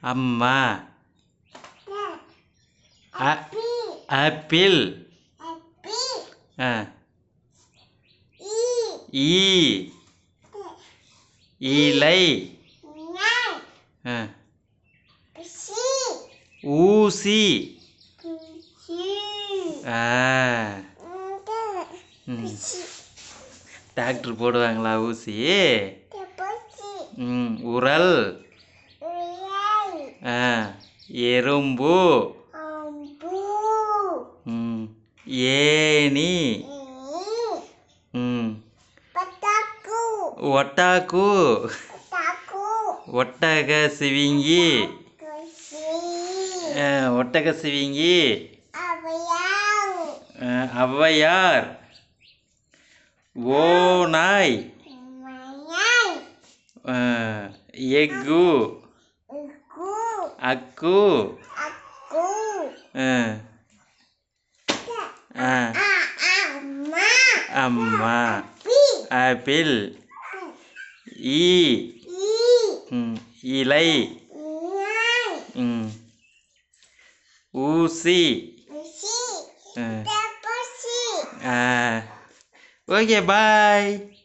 அம்மா. ஆப்பிள் ஆ ஈ. இலை. ஊசி. டாக்டர் போடுவாங்களா ஊசி? உரல். எறும்பு. ஏணி. ஒட்டாக்கு. ஒட்டக சிவிங்கி. ஒட்டக சிவிங்கி. ஔவையார் ஓநாய். எக்கு அக்கு. ஆ, ஆ, அம்மா. ஆப்பிள். ஈ. ம், இலை. ஊசி. Okay bye.